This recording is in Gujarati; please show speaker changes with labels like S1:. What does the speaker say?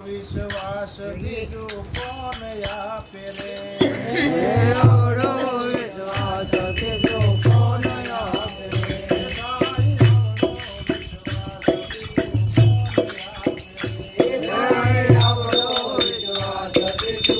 S1: વિશ્વાસ બીજું કોણ આપે રે
S2: વિશ્વાસ બીજું કોણ આપે વિશ્વાસ બીજું